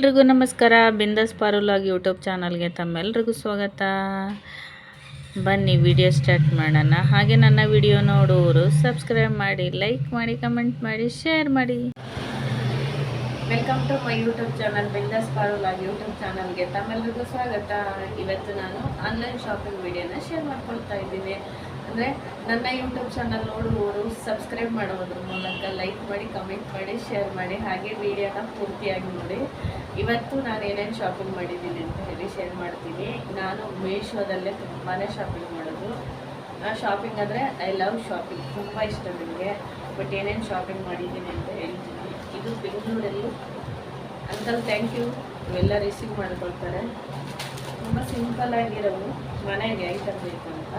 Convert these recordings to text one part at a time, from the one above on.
ಎಲ್ರಿಗೂ ನಮಸ್ಕಾರ. ಬಿಂದಾಸ್ ಪಾರುಲಾಗ್ ಯೂಟ್ಯೂಬ್ ಚಾನಲ್ಗೆ ತಮ್ಮೆಲ್ರಿಗೂ ಸ್ವಾಗತ. ಬನ್ನಿ ವಿಡಿಯೋ ಸ್ಟಾರ್ಟ್ ಮಾಡೋಣ. ಹಾಗೆ ನನ್ನ ವಿಡಿಯೋ ನೋಡುವರು ಸಬ್ಸ್ಕ್ರೈಬ್ ಮಾಡಿ ಲೈಕ್ ಮಾಡಿ ಕಮೆಂಟ್ ಮಾಡಿ ಶೇರ್ ಮಾಡಿ. Welcome to my YouTube channel Bindaas ಪಾರುಲಾಗ್ YouTube ಚಾನಲ್ಗೆ ತಮ್ಮೆಲ್ರಿಗೂ ಸ್ವಾಗತ. ಇವತ್ತು ನಾನು ಆನ್ಲೈನ್ ಶಾಪಿಂಗ್ ವಿಡಿಯೋನ ಶೇರ್ ಮಾಡ್ಕೊಳ್ತಾ ಇದ್ದೀನಿ. ಅಂದರೆ ನನ್ನ ಯೂಟ್ಯೂಬ್ ಚಾನಲ್ ನೋಡುವವರು ಸಬ್ಸ್ಕ್ರೈಬ್ ಮಾಡೋದ್ರ ಮೂಲಕ ಲೈಕ್ ಮಾಡಿ ಕಮೆಂಟ್ ಮಾಡಿ ಶೇರ್ ಮಾಡಿ, ಹಾಗೆ ವಿಡಿಯೋನ ಪೂರ್ತಿಯಾಗಿ ನೋಡಿ. ಇವತ್ತು ನಾನು ಏನೇನು ಶಾಪಿಂಗ್ ಮಾಡಿದ್ದೀನಿ ಅಂತ ಹೇಳಿ ಶೇರ್ ಮಾಡ್ತೀನಿ. ನಾನು ಮೀಶೋದಲ್ಲೇ ತುಂಬಾ ಶಾಪಿಂಗ್ ಮಾಡೋದು. ಶಾಪಿಂಗ್ ಅಂದರೆ ಐ ಲವ್ ಶಾಪಿಂಗ್ ತುಂಬ ಇಷ್ಟ ನನಗೆ. ಬಟ್ ಏನೇನು ಶಾಪಿಂಗ್ ಮಾಡಿದ್ದೀನಿ ಅಂತ ಹೇಳ್ತೀನಿ. ಇದು ಬೆಂಗಳೂರಲ್ಲಿ ಅಂಕಲ್ ಥ್ಯಾಂಕ್ ಯು ಇವೆಲ್ಲ ರಿಸೀವ್ ಮಾಡ್ಕೊಳ್ತಾರೆ. ತುಂಬ ಸಿಂಪಲ್ ಆಗಿರೋವು ಮನೆಗೆ ಐಟಮ್ ಬೇಕು ಅಂತ.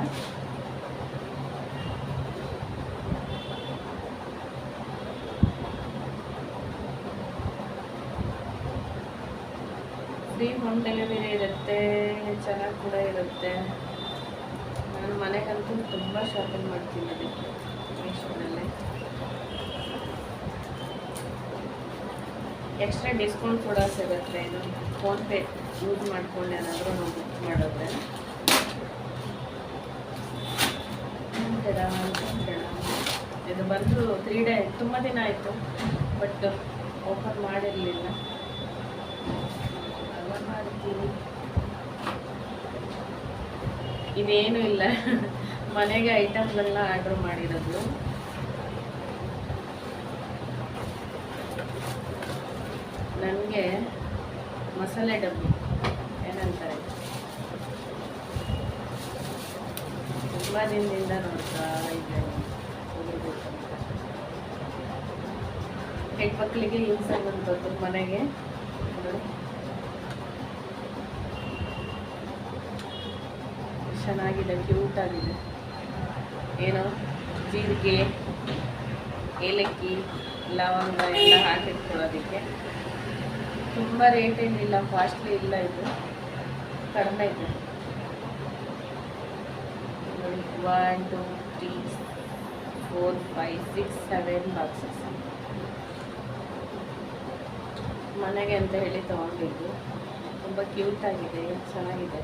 ಹೋಮ್ ಡೆಲಿವರಿ ಇರುತ್ತೆ, ಚೆನ್ನಾಗಿ ಕೂಡ ಇರುತ್ತೆ. ನಾನು ಮನೆಗಂತೂ ತುಂಬ ಶಾಪಿಂಗ್ ಮಾಡ್ತೀನಿ ಅದಕ್ಕೆ ಮೀಶೋನಲ್ಲಿ ಎಕ್ಸ್ಟ್ರಾ ಡಿಸ್ಕೌಂಟ್ ಕೂಡ ಸಿಗುತ್ತೆ, ಇದು ಫೋನ್ಪೇ ಯೂಸ್ ಮಾಡ್ಕೊಂಡು ಏನಾದರೂ ನಾವು ಬುಕ್ ಮಾಡಿದ್ರೆ. ಇದು ಬಂದು ತ್ರೀ ಡೇ ತುಂಬ ದಿನ ಆಯಿತು ಬಟ್ ಓಪನ್ ಮಾಡಿರಲಿಲ್ಲ. ಇದೇನು ಇಲ್ಲ. ಮನೆಗೆ ಐಟಮ್ಗಳನ್ನ ಆರ್ಡರ್ ಮಾಡಿರೋದು. ನನಗೆ ಮಸಾಲೆ ಡಬ್ಬಿ. ಏನಂತಾರೆ? ತುಂಬ ದಿನದಿಂದ ನೋಡ್ತಾ ಇದೆ ಹೋಗ್ಬೇಕು ಅಂತ ಹೆಣ್ಮಕ್ಳಿಗೆ ಯೂಸ್ ಆಗುವಂಥದ್ದು ಮನೆಗೆ. ಚೆನ್ನಾಗಿದೆ ಕ್ಯೂಟ್ ಆಗಿದೆ. ಏನೋ ಜೀರಿಗೆ, ಏಲಕ್ಕಿ, ಲವಂಗ ಎಲ್ಲ ಹಾಕಿಟ್ಕೊಳ್ಳೋದಕ್ಕೆ. ತುಂಬ ರೇಟ್ ಏನಿಲ್ಲ ಕಾಸ್ಟ್ಲಿ ಇಲ್ಲ ಇದು. ಕಡಿಮೆ ಇದೆ one two three four five six seven boxes ಮನೆಗೆ ಅಂತ ಹೇಳಿ ತೊಗೊಂಡಿದ್ದು. ತುಂಬ ಕ್ಯೂಟ್ ಆಗಿದೆ ಚೆನ್ನಾಗಿದೆ.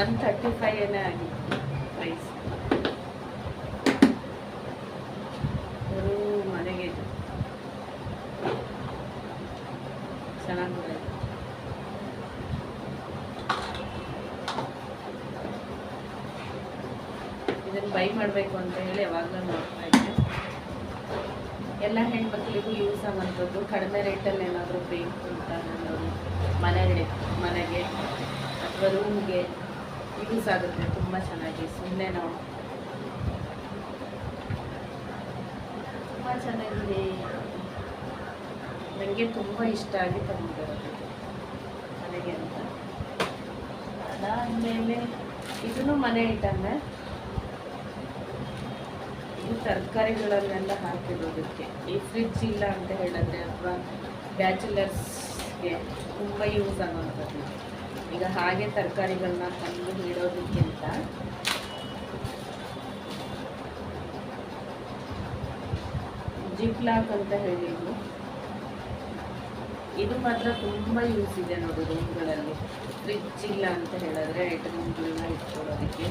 ಒನ್ ತರ್ಟಿ ಫೈವ್ ಏನೇ ಆಗಿತ್ತು ಪ್ರೈಸ್ ಮನೆಗೆ ಚೆನ್ನಾಗಿದೆ. ಇದನ್ನು ಬೈ ಮಾಡಬೇಕು ಅಂತ ಹೇಳಿ ಯಾವಾಗಲೂ ನೋಡ್ತಾ ಇದ್ದೆ. ಎಲ್ಲ ಹೆಣ್ಮಕ್ಳಿಗೂ ಯೂಸ್ ಆಗುವಂಥದ್ದು, ಕಡಿಮೆ ರೇಟಲ್ಲಿ ಏನಾದರೂ ಬೇಕು ಅಂತ ನಾನು ಮನೆಗೆ ಮನೆಗೆ ಅಥವಾ ರೂಮ್ಗೆ ಯೂಸ್ ಆಗುತ್ತೆ, ತುಂಬ ಚೆನ್ನಾಗಿ. ಸುಮ್ಮನೆ ನಾವು ತುಂಬ ಚೆನ್ನಾಗಿದೆ. ನನಗೆ ತುಂಬ ಇಷ್ಟ ಆಗಿ ತಂದಿರೋದು ಮನೆಗೆ ಅಂತ. ಅದಾದಮೇಲೆ ಇದನ್ನು ಮನೆ ಐಟಮ್ಮೆ ಇದು ತರಕಾರಿಗಳನ್ನೆಲ್ಲ ಹಾಕಿರೋದಕ್ಕೆ. ಈ ಫ್ರಿಡ್ಜ್ ಇಲ್ಲ ಅಂತ ಹೇಳಿದ್ರೆ ಅಥವಾ ಬ್ಯಾಚುಲರ್ಸ್ಗೆ ತುಂಬ ಯೂಸ್ ಆಗುವಂಥದ್ದು ಈಗ ಹಾಗೆ ತರಕಾರಿಗಳನ್ನ ತಂದು ಇಡೋದಕ್ಕಿಂತ ಜಿಪ್ಲಾಕ್ ಅಂತ ಹೇಳಿದ್ದು ಇದು ಮಾತ್ರ ತುಂಬ ಯೂಸ್ ಇದೆ ನೋಡಿ ರೂಮ್ಗಳಲ್ಲಿ. ಫ್ರಿಜ್ ಇಲ್ಲ ಅಂತ ಹೇಳಿದ್ರೆ ಐಟಮ್ಗಳನ್ನ ಇಟ್ಕೊಳ್ಳೋದಕ್ಕೆ.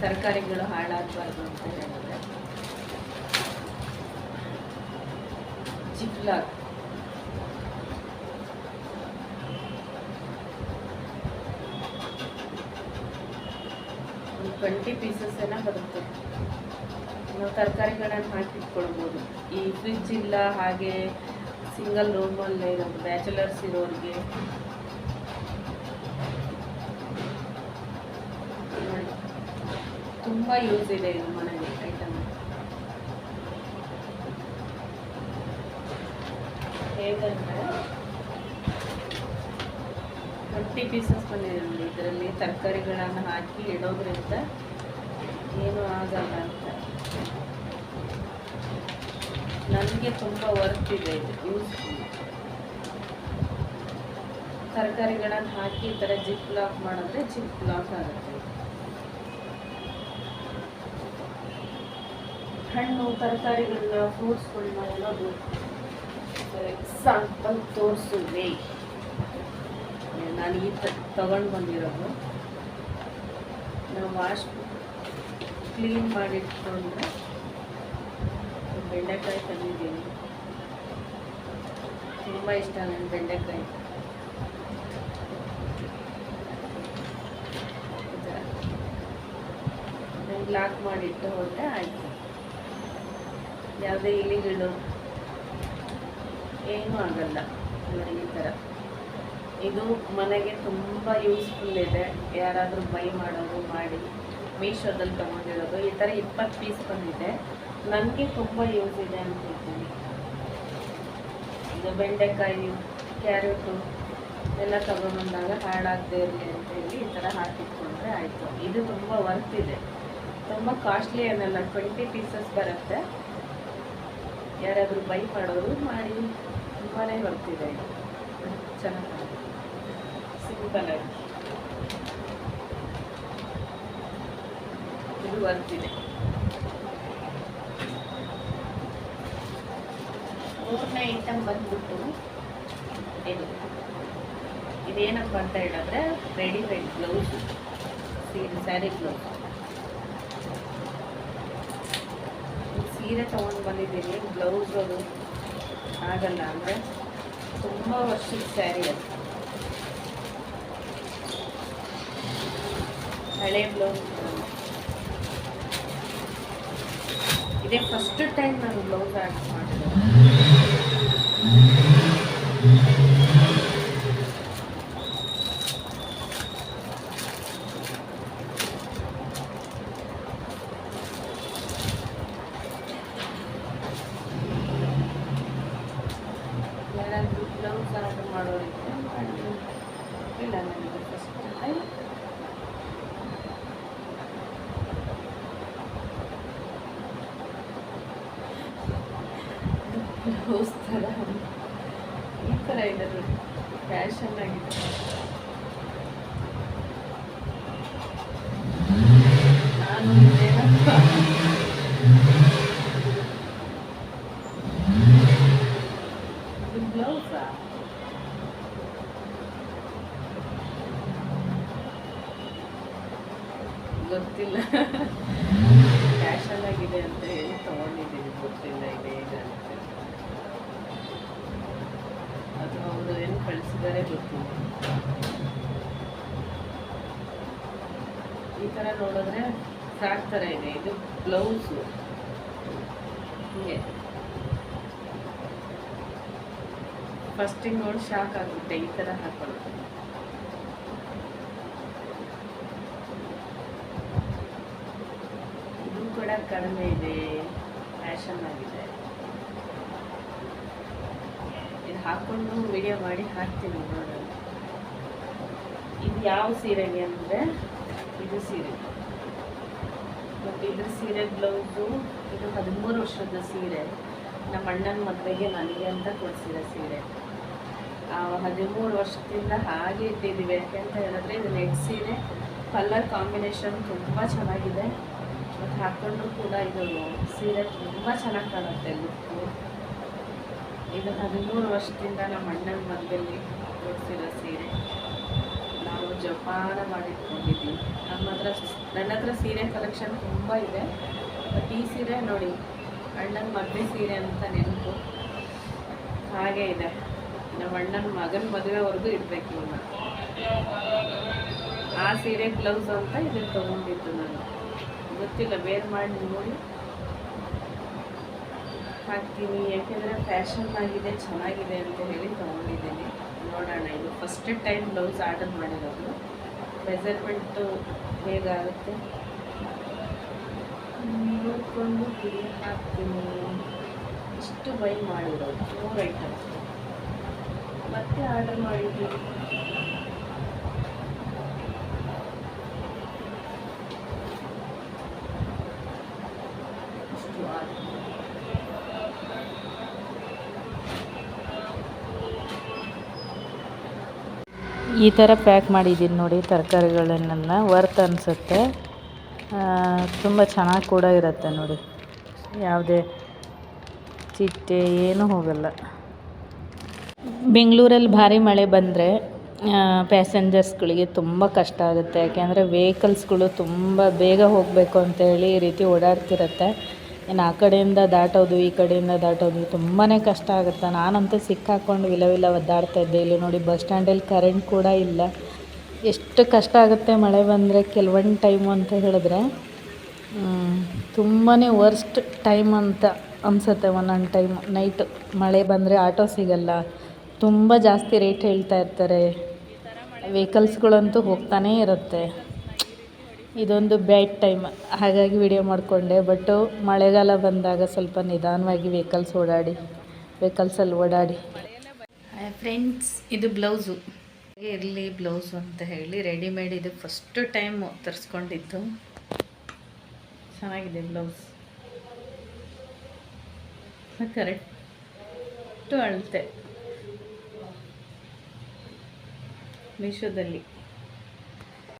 ತರಕಾರಿಗಳು ಹಾಳಾಗಬಾರ್ದು ಅಂತ ಹೇಳಿದ್ರೆ. ಜಿಪ್ ಟ್ವೆಂಟಿ ಪೀಸಸ್ ಎಲ್ಲ ಬರುತ್ತೆ. ನಾವು ತರಕಾರಿಗಳನ್ನು ಹಾಕಿಟ್ಕೊಳ್ಬೋದು. ಈ ಫ್ರಿಜ್ ಇಲ್ಲ, ಹಾಗೆ ಸಿಂಗಲ್ ರೂಮಲ್ಲಿ ಇರೋದು ಬ್ಯಾಚುಲರ್ಸ್ ಇರೋರಿಗೆ. ತುಂಬ ಯೂಸ್ ಇದೆ ಇದು ಮನೆಗೆ ಐಟಮ್ ಹೇಗಂದರೆ ಟ್ವೆಂಟಿ ಪೀಸಸ್ ಬಂದಿದೆ ಇದರಲ್ಲಿ ತರಕಾರಿಗಳನ್ನು ಹಾಕಿ ಇಡೋದ್ರಿಂದ ಏನೂ ಆಗಲ್ಲ ಅಂತ. ನನಗೆ ತುಂಬ ವರ್ತ್ ಇದೆ ಇದು ಯೂಸ್ಫುಲ್ ತರಕಾರಿಗಳನ್ನು ಹಾಕಿ ಈ ಥರ ಜಿಪ್ ಲಾಕ್ ಮಾಡಿದ್ರೆ ಜಿಪ್ ಲಾಕ್ ಆಗುತ್ತೆ. ಹಣ್ಣು, ತರಕಾರಿಗಳನ್ನ ಫ್ರೂಟ್ಸ್ಗಳನ್ನ ಎಲ್ಲ ಎಕ್ಸಾಂಪಲ್ ತೋರಿಸುವೆ. ನಾನು ಈ ತಗೊಂಡು ಬಂದಿರೋದು. ನಾವು ವಾಶ್ ಕ್ಲೀನ್ ಮಾಡಿಟ್ಕೊಂಡ್ರೆ ಬೆಂಡೆಕಾಯಿ ತಂದಿದ್ದೀನಿ. ತುಂಬ ಇಷ್ಟ ನನಗೆ ಬೆಂಡೆಕಾಯಿ. ಲಾಕ್ ಮಾಡಿಟ್ಟು ಹೋದರೆ ಆಯಿತು. ಯಾವುದೇ ಇಲಿಗಳು ಏನೂ ಆಗಲ್ಲ. ನೋಡಿ ಈ ಥರ ಇದು ಮನೆಗೆ ತುಂಬ ಯೂಸ್ಫುಲ್ ಇದೆ. ಯಾರಾದರೂ ಬೈ ಮಾಡೋದು, ಮಾಡಿ ಮೀಶೋದಲ್ಲಿ ತೊಗೊಂಡಿರೋದು, ಈ ಥರ ಇಪ್ಪತ್ತು ಪೀಸ್ ಬಂದಿದೆ. ನನಗೆ ತುಂಬ ಯೂಸ್ ಇದೆ ಅಂತ ಹೇಳ್ತೀನಿ. ಇದು ಬೆಂಡೆಕಾಯಿ ಕ್ಯಾರೆಟು ಎಲ್ಲ ತೊಗೊಂಡಾಗ ಹಾಳಾಗದೇ ಇರಲಿ ಅಂತೇಳಿ ಈ ಥರ ಹಾಕಿಟ್ಕೊಂಡ್ರೆ ಆಯಿತು. ಇದು ತುಂಬ ವರ್ತ್ ಇದೆ. ತುಂಬ ಕಾಸ್ಟ್ಲಿ ಏನಲ್ಲ ಟ್ವೆಂಟಿ ಪೀಸಸ್ ಬರುತ್ತೆ. ಯಾರಾದರೂ ಬೈ ಮಾಡೋರು ಮಾಡಿ ತುಂಬಾ ಬರ್ತಿದೆ ಇದು. ಚೆನ್ನಾಗಿ ಸಿಂಪಲ್ ಇದು ಬರ್ತಿದೆ ಮೂರನೇ ಐಟಮ್ ಬಂದ್ಬಿಟ್ಟು ಇದು. ಇದೇನಪ್ಪ ಅಂತ ಹೇಳಿದ್ರೆ ರೆಡಿಮೇಡ್ ಬ್ಲೌಸ್ ಸೀರೆ ಸ್ಯಾರಿ ಬ್ಲೌಸ್ ಸೀರೆ ತೊಗೊಂಡು ಬಂದಿದ್ದೀನಿ ಬ್ಲೌಸ್ ಅದು ಆಗಲ್ಲ ಅಂದರೆ ತುಂಬ ವರ್ಷದ ಸ್ಯಾರಿ ಅದು. ಹಳೆ ಬ್ಲೌಸ್ ಇದೇ ಫಸ್ಟ್ ಟೈಮ್ ನಾನು ಬ್ಲೌಸ್ ಆ್ಯಡ್ ಮಾಡಿದೆ ಬ್ಲೌಸ್ ಆರ್ಡರ್ ಮಾಡೋರಿದ್ರೆ ಮಾಡಿ. ಇಲ್ಲ, ನನಗೆ ಫಸ್ಟ್ ಟೈಮ್ ಬ್ಲೌಸ್ ಈ ಥರ ಇದೆ ನೋಡಿ ಫ್ಯಾಷನ್ ಆಗಿದೆ? ನಾನು ಗೊತ್ತಿಲ್ಲ. ಫ್ಯಾಷನ್ ಆಗಿದೆ ಅಂತ ಹೇಳಿ ತಗೊಂಡಿದ್ದೀನಿ. ಗೊತ್ತಿಲ್ಲ ಇದೆ ಅಂತ. ಅದು ಅವರು ಏನು ಕಳಿಸಿದ್ದಾರೆ ಗೊತ್ತಿಲ್ಲ ಈ ಥರ ನೋಡಿದ್ರೆ ಫ್ರಾಕ್ ಥರ ಇದೆ. ಇದು ಬ್ಲೌಸು. ಹೀಗೆ. ಫಸ್ಟಿಗೆ ನೋಡಿ ಶಾಕ್ ಆಗುತ್ತೆ ಈ ಥರ ಹಾಕೊಳ್ಳೋದು. ಇದು ಕೂಡ ಕಡಿಮೆ ಇದೆ. ಫ್ಯಾಷನ್ ಆಗಿದೆ. ಇದು ಹಾಕ್ಕೊಂಡು ವಿಡಿಯೋ ಮಾಡಿ ಹಾಕ್ತೀನಿ ನೋಡೋಣ. ಇದು ಯಾವ ಸೀರೆಗೆ ಅಂದರೆ ಇದು ಸೀರೆ. ಮತ್ತು ಇದ್ರ ಸೀರೆ ಬ್ಲೌಸು ಇದು ಹದಿಮೂರು ವರ್ಷದ ಸೀರೆ. ನಮ್ಮ ಅಣ್ಣನ ಮದುವೆಗೆ ನನಗೆ ಅಂತ ಕೊಡಿಸಿರೋ ಸೀರೆ. ಹದಿಮೂರು ವರ್ಷದಿಂದ ಹಾಗೆ ಇಟ್ಟಿದ್ದೀವಿ. ಯಾಕೆಂತ ಹೇಳಿದ್ರೆ ಇದು ನೆಟ್ ಸೀರೆ. ಕಲರ್ ಕಾಂಬಿನೇಷನ್ ತುಂಬ ಚೆನ್ನಾಗಿದೆ. ಮತ್ತು ಹಾಕ್ಕೊಂಡು ಕೂಡ ಇದು ಸೀರೆ ತುಂಬ ಚೆನ್ನಾಗಿ ಕಾಣುತ್ತೆ ಲುಕ್ಕು ಇದು ಹದಿಮೂರು ವರ್ಷದಿಂದ ನಮ್ಮ ಅಣ್ಣನ ಕೊಡಿಸಿರೋ ಸೀರೆ ನಾವು ಜಪಾನ ಮಾಡಿಟ್ಕೊಂಡಿದ್ದೀವಿ. ನಮ್ಮ ಹತ್ರ ನನ್ನ ಹತ್ರ ಸೀರೆ ಕಲೆಕ್ಷನ್ ತುಂಬ ಇದೆ. ಬಟ್ ಈ ಸೀರೆ ನೋಡಿ, ಅಣ್ಣನ ಮದುವೆ ಸೀರೆ ಅಂತ ನೆನಪು ಹಾಗೆ ಇದೆ. ನಮ್ಮ ಅಣ್ಣನ ಮಗನ ಮದುವೆವರೆಗೂ ಇಡಬೇಕು ಇವನ್ನ ಆ ಸೀರೆ ಬ್ಲೌಸ್ ಅಂತ ಇದನ್ನು ತೊಗೊಂಡಿದ್ದು ನಾನು. ಗೊತ್ತಿಲ್ಲ, ಬೇರೆ ಮಾಡಿ ನೋಡಿ. ಹಾಕ್ತೀನಿ. ಯಾಕೆಂದರೆ ಫ್ಯಾಷನ್ ಆಗಿದೆ ಚೆನ್ನಾಗಿದೆ ಅಂತ ಹೇಳಿ ತೊಗೊಂಡಿದ್ದೀನಿ. ನೋಡೋಣ ಇದು ಫಸ್ಟ್ ಟೈಮ್ ಬ್ಲೌಸ್ ಆರ್ಡರ್ ಮಾಡಿರೋದು. ಮೆಸರ್ಮೆಂಟು ಹೇಗಾಗುತ್ತೆ? ನೋಡಿಕೊಂಡು ಗುರಿ ಹಾಕ್ತೀನಿ. ಇಷ್ಟು ಬೈ ಮಾಡಿರೋದು. ಮೂರು ಐಟಮ್ ಮತ್ತೆ ಆರ್ಡರ್ ಮಾಡಿದ್ದೀನಿ ಇಷ್ಟು ಆರ್ಡರ್ ಈ ಥರ ಪ್ಯಾಕ್ ಮಾಡಿದ್ದೀನಿ ನೋಡಿ ತರಕಾರಿಗಳನ್ನೆಲ್ಲ. ವರ್ತ್ ಅನಿಸುತ್ತೆ. ತುಂಬ ಚೆನ್ನಾಗಿ ಕೂಡ ಇರುತ್ತೆ ನೋಡಿ. ಯಾವುದೇ ಚಿಟ್ಟೆ, ಏನೂ ಹೋಗಲ್ಲ. ಬೆಂಗಳೂರಲ್ಲಿ ಭಾರಿ ಮಳೆ ಬಂದರೆ ಪ್ಯಾಸೆಂಜರ್ಸ್ಗಳಿಗೆ ತುಂಬ ಕಷ್ಟ ಆಗುತ್ತೆ. ಯಾಕೆಂದರೆ ವೆಹಿಕಲ್ಸ್ಗಳು ತುಂಬ ಬೇಗ ಹೋಗಬೇಕು ಅಂತೇಳಿ ಈ ರೀತಿ ಓಡಾಡ್ತಿರತ್ತೆ. ಇನ್ನು ಆ ಕಡೆಯಿಂದ ದಾಟೋದು, ಈ ಕಡೆಯಿಂದ ದಾಟೋದು ತುಂಬಾ ಕಷ್ಟ ಆಗುತ್ತೆ. ನಾನಂತೂ ಸಿಕ್ಕಾಕೊಂಡು ವಿಲ ವಿಲ ಒದ್ದಾಡ್ತಾ ಇದ್ದೆ. ಇಲ್ಲಿ ನೋಡಿ ಬಸ್ ಸ್ಟ್ಯಾಂಡಲ್ಲಿ ಕರೆಂಟ್ ಕೂಡ ಇಲ್ಲ. ಎಷ್ಟು ಕಷ್ಟ ಆಗುತ್ತೆ ಮಳೆ ಬಂದರೆ ಕೆಲವೊಂದು ಟೈಮು ಅಂತ ಹೇಳಿದ್ರೆ ತುಂಬಾ ವರ್ಸ್ಟ್ ಟೈಮ್ ಅಂತ ಅನಿಸುತ್ತೆ ಒಂದೊಂದು ಟೈಮ್ ನೈಟ್ ಮಳೆ ಬಂದರೆ ಆಟೋ ಸಿಗಲ್ಲ. ತುಂಬ ಜಾಸ್ತಿ ರೇಟ್ ಹೇಳ್ತಾ ಇರ್ತಾರೆ. ವೆಹಿಕಲ್ಸ್ಗಳಂತೂ ಹೋಗ್ತಾನೇ ಇರುತ್ತೆ. ಇದೊಂದು ಬ್ಯಾಡ್ ಟೈಮ್. ಹಾಗಾಗಿ ವಿಡಿಯೋ ಮಾಡಿಕೊಂಡೆ ಬಟ್ಟು ಮಳೆಗಾಲ ಬಂದಾಗ ಸ್ವಲ್ಪ ನಿಧಾನವಾಗಿ ವೆಹಿಕಲ್ಸ್ ಓಡಾಡಿ ವೆಹಿಕಲ್ಸಲ್ಲಿ ಓಡಾಡಿ. ಫ್ರೆಂಡ್ಸ್ ಇದು ಬ್ಲೌಸು. ಇರಲಿ ಬ್ಲೌಸು ಅಂತ ಹೇಳಿ ರೆಡಿಮೇಡ್ ಇದು ಫಸ್ಟ್ ಟೈಮು ತರಿಸ್ಕೊಂಡಿದ್ದು. ಚೆನ್ನಾಗಿದೆ ಬ್ಲೌಸ್. ಕರೆಕ್ಟು ಅಳತೆ. ಮೀಶೋದಲ್ಲಿ